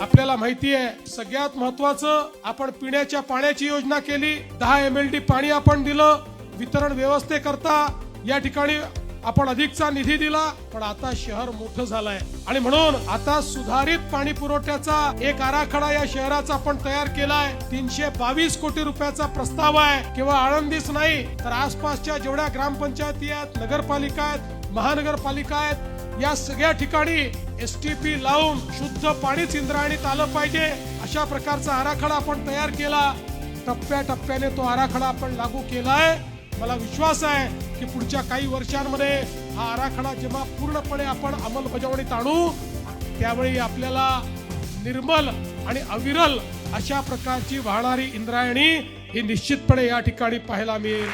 आपल्याला माहिती आहे सगळ्यात महत्वाचं आपण पिण्याच्या पाण्याची योजना केली दहा एम एल डी पाणी आपण दिलं वितरण व्यवस्थेकरता या ठिकाणी आपण अधिकचा निधी दिला पण आता शहर मोठं झालंय. आणि म्हणून आता सुधारित पाणी पुरवठ्याचा एक आराखडा या शहराचा आपण तयार केलाय. तीनशे बावीस कोटी रुपयाचा प्रस्ताव आहे. केवळ आळंदीच नाही तर आसपासच्या जेवढ्या ग्रामपंचायती आहेत नगरपालिका आहेत महानगरपालिका आहेत या सगळ्या ठिकाणी एस टी पी लावून शुद्ध पाणीच इंद्रायणीत आलं पाहिजे. अशा प्रकारचा आराखडा आपण तयार केला. टप्प्याटप्प्याने तो आराखडा आपण लागू केलाय. मला विश्वास आहे की पुढच्या काही वर्षांमध्ये हा आराखडा जेव्हा पूर्णपणे आपण अंमलबजावणीत आणू त्यावेळी आपल्याला निर्मल आणि अविरल अशा प्रकारची वाहणारी इंद्रायणी ही निश्चितपणे या ठिकाणी पाहायला मिळेल.